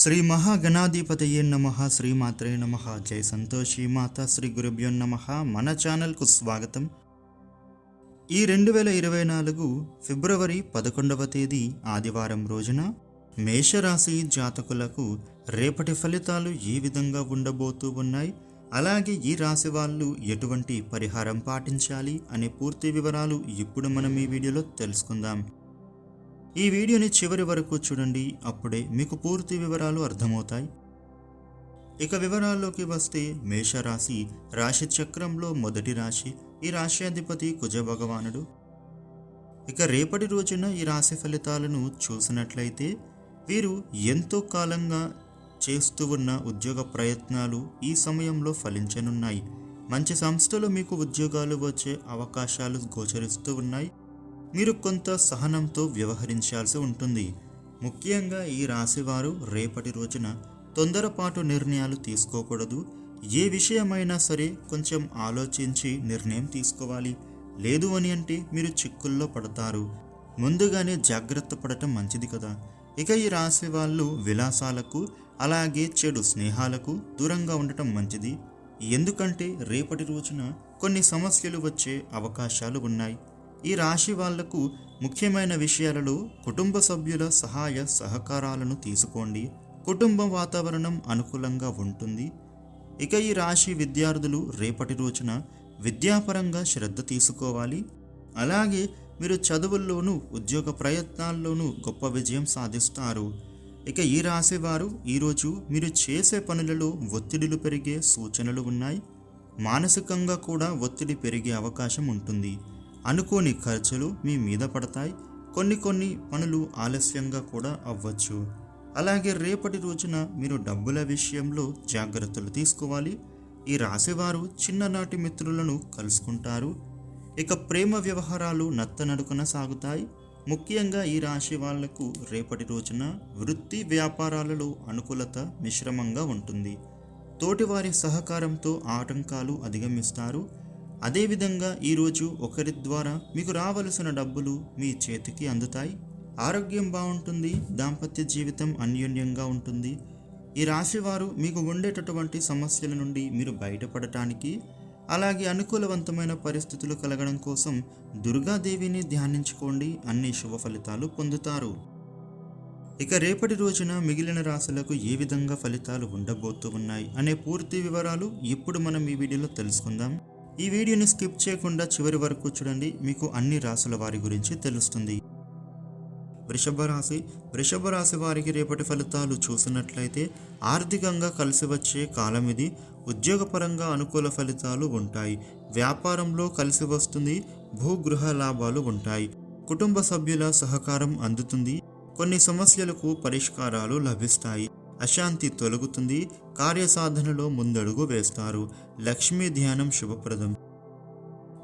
శ్రీ మహాగణాధిపతయే నమ శ్రీమాత్రే నమ జై సంతోషి మాత శ్రీ గురుభ్యో నమ మన ఛానల్కు స్వాగతం. ఈ రెండు వేల ఇరవై నాలుగు ఫిబ్రవరి పదకొండవ తేదీ ఆదివారం రోజున మేషరాశి జాతకులకు రేపటి ఫలితాలు ఏ విధంగా ఉండబోతూ ఉన్నాయి? అలాగే ఈ రాశి వాళ్ళు ఎటువంటి పరిహారం పాటించాలి? అనే పూర్తి వివరాలు ఇప్పుడు మనం ఈ వీడియోలో తెలుసుకుందాం. ఈ వీడియోని చివరి వరకు చూడండి అప్పుడే మీకు పూర్తి వివరాలు అర్థమవుతాయి. ఇక వివరాల్లోకి వస్తే మేషరాశి రాశి చక్రంలో మొదటి రాశి ఈ రాశ్యాధిపతి కుజ భగవానుడు. ఇక రేపటి రోజున ఈ రాశి ఫలితాలను చూసినట్లయితే వీరు ఎంతో కాలంగా చేస్తూ ఉన్న ఉద్యోగ ప్రయత్నాలు ఈ సమయంలో ఫలించనున్నాయి. మంచి సంస్థలు మీకు ఉద్యోగాలు వచ్చే అవకాశాలు గోచరిస్తూ ఉన్నాయి. మీరు కొంత సహనంతో వ్యవహరించాల్సి ఉంటుంది. ముఖ్యంగా ఈ రాశివారు రేపటి రోజున తొందరపాటు నిర్ణయాలు తీసుకోకూడదు. ఏ విషయమైనా సరే కొంచెం ఆలోచించి నిర్ణయం తీసుకోవాలి. లేదు అని అంటే మీరు చిక్కుల్లో పడతారు. ముందుగానే జాగ్రత్త పడటం మంచిది కదా. ఇక ఈ రాశి వాళ్ళు విలాసాలకు అలాగే చెడు స్నేహాలకు దూరంగా ఉండటం మంచిది. ఎందుకంటే రేపటి రోజున కొన్ని సమస్యలు వచ్చే అవకాశాలు ఉన్నాయి. ఈ రాశి వాళ్ళకు ముఖ్యమైన విషయాలలో కుటుంబ సభ్యుల సహాయ సహకారాలను తీసుకోండి. కుటుంబ వాతావరణం అనుకూలంగా ఉంటుంది. ఇక ఈ రాశి విద్యార్థులు రేపటి రోజున విద్యాపరంగా శ్రద్ధ తీసుకోవాలి. అలాగే మీరు చదువుల్లోనూ ఉద్యోగ ప్రయత్నాల్లోనూ గొప్ప విజయం సాధిస్తారు. ఇక ఈ రాశి వారు ఈరోజు మీరు చేసే పనులలో ఒత్తిడిలు పెరిగే సూచనలు ఉన్నాయి. మానసికంగా కూడా ఒత్తిడి పెరిగే అవకాశం ఉంటుంది. అనుకోని ఖర్చులు మీ మీద పడతాయి. కొన్ని కొన్ని పనులు ఆలస్యంగా కూడా అవ్వచ్చు. అలాగే రేపటి రోజున మీరు డబ్బుల విషయంలో జాగ్రత్తలు తీసుకోవాలి. ఈ రాశివారు చిన్ననాటి మిత్రులను కలుసుకుంటారు. ఇక ప్రేమ వ్యవహారాలు నత్తనడుకన సాగుతాయి. ముఖ్యంగా ఈ రాశి వాళ్ళకు రేపటి రోజున వృత్తి వ్యాపారాలలో అనుకూలత మిశ్రమంగా ఉంటుంది. తోటివారి సహకారంతో ఆటంకాలు అధిగమిస్తారు. అదేవిధంగా ఈరోజు ఒకరి ద్వారా మీకు రావలసిన డబ్బులు మీ చేతికి అందుతాయి. ఆరోగ్యం బాగుంటుంది దాంపత్య జీవితం అన్యోన్యంగా ఉంటుంది. ఈ రాశివారు మీకు ఉండేటటువంటి సమస్యల నుండి మీరు బయటపడటానికి అలాగే అనుకూలవంతమైన పరిస్థితులు కలగడం కోసం దుర్గాదేవిని ధ్యానించుకోండి. అన్ని శుభ ఫలితాలు పొందుతారు. ఇక రేపటి రోజున మిగిలిన రాశులకు ఏ విధంగా ఫలితాలు ఉండబోతూ ఉన్నాయి అనే పూర్తి వివరాలు ఇప్పుడు మనం ఈ వీడియోలో తెలుసుకుందాం. ఈ వీడియోని స్కిప్ చేయకుండా చివరి వరకు చూడండి. మీకు అన్ని రాసుల వారి గురించి తెలుస్తుంది. వృషభ రాశి. వృషభ రాశి వారికి రేపటి ఫలితాలు చూసినట్లయితే ఆర్థికంగా కలిసి వచ్చే కాలం ఇది. ఉద్యోగపరంగా అనుకూల ఫలితాలు ఉంటాయి. వ్యాపారంలో కలిసి వస్తుంది. భూగృహ లాభాలు ఉంటాయి. కుటుంబ సభ్యుల సహకారం అందుతుంది. కొన్ని సమస్యలకు పరిష్కారాలు లభిస్తాయి. అశాంతి తొలగుతుంది కార్యసాధనలో ముందడుగు వేస్తారు. లక్ష్మీ ధ్యానం శుభప్రదం.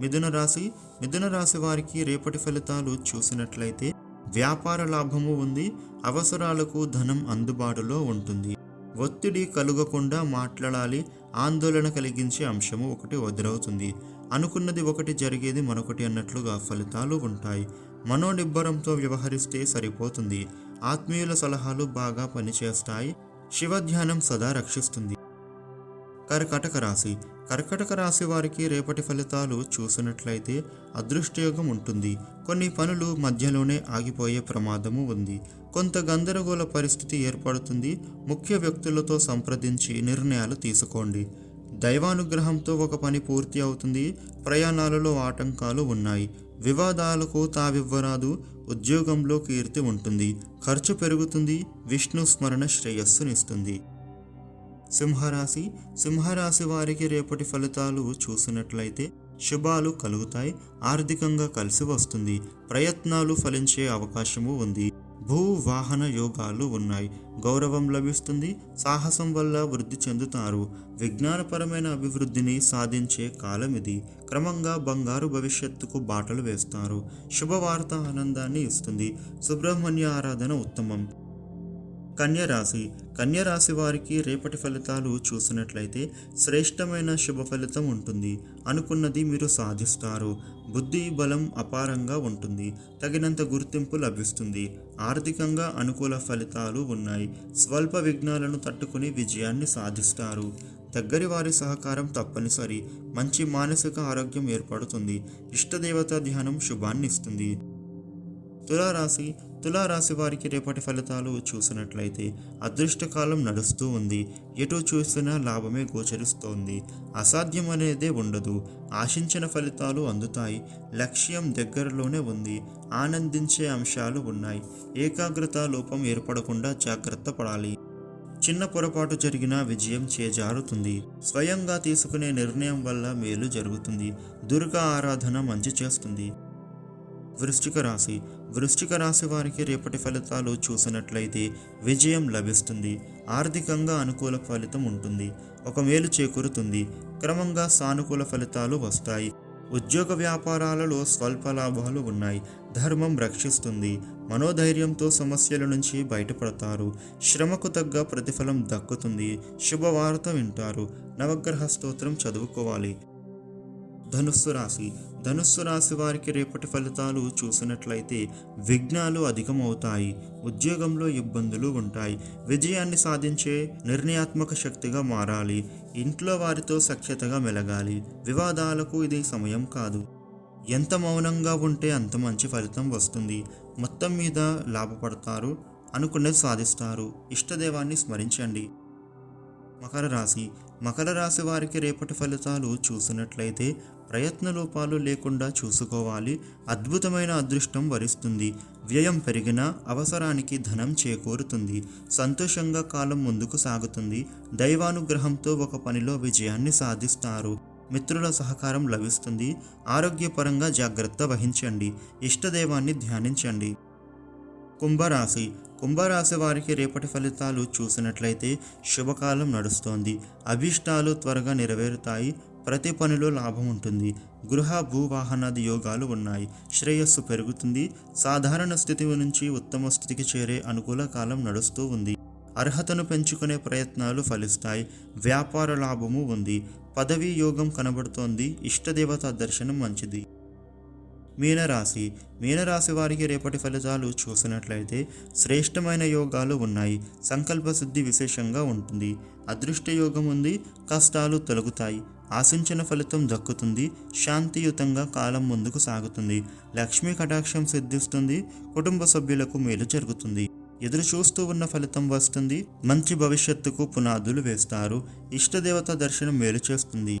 మిథున రాశి మిథున రాశి వారికి రేపటి ఫలితాలు చూసినట్లయితే వ్యాపార లాభము ఉంది అవసరాలకు ధనం అందుబాటులో ఉంటుంది. ఒత్తిడి కలుగకుండా మాట్లాడాలి ఆందోళన కలిగించే అంశము ఒకటి వదిలవుతుంది అనుకున్నది ఒకటి జరిగేది మరొకటి అన్నట్లుగా ఫలితాలు ఉంటాయి. మనోనిబ్బరంతో వ్యవహరిస్తే సరిపోతుంది. ఆత్మీయుల సలహాలు బాగా పనిచేస్తాయి. శివధ్యానం సదా రక్షిస్తుంది. కర్కటక రాశి. కర్కటక రాశి వారికి రేపటి ఫలితాలు చూసినట్లయితే అదృష్టయోగం ఉంటుంది. కొన్ని పనులు మధ్యలోనే ఆగిపోయే ప్రమాదము ఉంది. కొంత గందరగోళ పరిస్థితి ఏర్పడుతుంది. ముఖ్య వ్యక్తులతో సంప్రదించి నిర్ణయాలు తీసుకోండి. దైవానుగ్రహంతో ఒక పని పూర్తి అవుతుంది. ప్రయాణాలలో ఆటంకాలు ఉన్నాయి. వివాదాలకు తావివ్వరాదు. ఉద్యోగంలో కీర్తి ఉంటుంది. ఖర్చు పెరుగుతుంది. విష్ణు స్మరణ శ్రేయస్సునిస్తుంది సింహరాశి. సింహరాశి వారికి రేపటి ఫలితాలు చూసినట్లయితే శుభాలు కలుగుతాయి. ఆర్థికంగా కలిసి వస్తుంది. ప్రయత్నాలు ఫలించే అవకాశము ఉంది. భూవాహన యోగాలు ఉన్నాయి. గౌరవం లభిస్తుంది సాహసం వల్ల వృద్ధి చెందుతారు. విజ్ఞానపరమైన అభివృద్ధిని సాధించే కాలం ఇది. క్రమంగా బంగారు భవిష్యత్తుకు బాటలు వేస్తారు. శుభవార్త ఆనందాన్ని ఇస్తుంది. సుబ్రహ్మణ్య ఆరాధన ఉత్తమం. కన్యరాశి. కన్యరాశి వారికి రేపటి ఫలితాలు చూసినట్లయితే శ్రేష్టమైన శుభ ఫలితం ఉంటుంది. అనుకున్నది మీరు సాధిస్తారు. బుద్ధి బలం అపారంగా ఉంటుంది. తగినంత గుర్తింపు లభిస్తుంది. ఆర్థికంగా అనుకూల ఫలితాలు ఉన్నాయి. స్వల్ప విఘ్నాలను తట్టుకుని విజయాన్ని సాధిస్తారు. దగ్గరి వారి సహకారం తప్పనిసరి. మంచి మానసిక ఆరోగ్యం ఏర్పడుతుంది. ఇష్టదేవత ధ్యానం శుభాన్ని ఇస్తుంది తులారాశి తులారాశి వారికి రేపటి ఫలితాలు చూసినట్లయితే అదృష్టకాలం నడుస్తూ ఉంది. ఎటు చూసినా లాభమే గోచరిస్తోంది. అసాధ్యం అనేదే ఉండదు. ఆశించిన ఫలితాలు అందుతాయి. లక్ష్యం దగ్గరలోనే ఉంది. ఆనందించే అంశాలు ఉన్నాయి. ఏకాగ్రత లోపం ఏర్పడకుండా జాగ్రత్త పడాలి. చిన్న పొరపాటు జరిగినా విజయం చేజారుతుంది. స్వయంగా తీసుకునే నిర్ణయం వల్ల మేలు జరుగుతుంది. దుర్గా ఆరాధన మంచి చేస్తుంది. వృశ్చిక రాశి. వృశ్చిక రాశి వారికి రేపటి ఫలితాలు చూసినట్లయితే విజయం లభిస్తుంది. ఆర్థికంగా అనుకూల ఫలితం ఉంటుంది. ఒక మేలు చేకూరుతుంది. క్రమంగా సానుకూల ఫలితాలు వస్తాయి. ఉద్యోగ వ్యాపారాలలో స్వల్ప లాభాలు ఉన్నాయి. ధర్మం రక్షిస్తుంది. మనోధైర్యంతో సమస్యల నుంచి బయటపడతారు. శ్రమకు తగ్గ ప్రతిఫలం దక్కుతుంది. శుభవార్త వింటారు. నవగ్రహ స్తోత్రం చదువుకోవాలి. ధనుస్సు రాశి. ధనుస్సు రాశి వారికి రేపటి ఫలితాలు చూసినట్లయితే విఘ్నాలు అధికమవుతాయి. ఉద్యోగంలో ఇబ్బందులు ఉంటాయి. విజయాన్ని సాధించే నిర్ణయాత్మక శక్తిగా మారాలి. ఇంట్లో వారితో సఖ్యతగా మెలగాలి. వివాదాలకు ఇది సమయం కాదు. ఎంత మౌనంగా ఉంటే అంత మంచి ఫలితం వస్తుంది. మొత్తం మీద లాభపడతారు. అనుకున్నది సాధిస్తారు. ఇష్టదేవాన్ని స్మరించండి. మకర రాశి. మకర రాశి వారికి రేపటి ఫలితాలు చూసినట్లయితే ప్రయత్న లోపాలు లేకుండా చూసుకోవాలి. అద్భుతమైన అదృష్టం వరిస్తుంది. వ్యయం పెరిగినా అవసరానికి ధనం చేకూరుతుంది. సంతోషంగా కాలం ముందుకు సాగుతుంది. దైవానుగ్రహంతో ఒక పనిలో విజయాన్ని సాధిస్తారు. మిత్రుల సహకారం లభిస్తుంది. ఆరోగ్యపరంగా జాగ్రత్త వహించండి. ఇష్టదైవాన్ని ధ్యానించండి. కుంభరాశి. కుంభరాశి వారికి రేపటి ఫలితాలు చూసినట్లయితే శుభకాలం నడుస్తోంది. అభీష్టాలు త్వరగా నెరవేరుతాయి. ప్రతి పనిలో లాభం ఉంటుంది. గృహ భూవాహనాది యోగాలు ఉన్నాయి. శ్రేయస్సు పెరుగుతుంది. సాధారణ స్థితి నుంచి ఉత్తమ స్థితికి చేరే అనుకూల కాలం నడుస్తూ ఉంది. అర్హతను పెంచుకునే ప్రయత్నాలు ఫలిస్తాయి. వ్యాపార లాభము ఉంది. పదవీ యోగం కనబడుతోంది. ఇష్టదేవత దర్శనం మంచిది. మీనరాశి. మీనరాశి వారికి రేపటి ఫలితాలు చూసినట్లయితే శ్రేష్టమైన యోగాలు ఉన్నాయి. సంకల్ప శుద్ధి విశేషంగా ఉంటుంది. అదృష్ట యోగం ఉంది. కష్టాలు తొలగుతాయి. ఆశించిన ఫలితం దక్కుతుంది. శాంతియుతంగా కాలం ముందుకు సాగుతుంది. లక్ష్మీ కటాక్షం సిద్ధిస్తుంది. కుటుంబ సభ్యులకు మేలు జరుగుతుంది. ఎదురు చూస్తూ ఉన్న ఫలితం వస్తుంది. మంచి భవిష్యత్తుకు పునాదులు వేస్తారు. ఇష్టదేవత దర్శనం మేలు చేస్తుంది.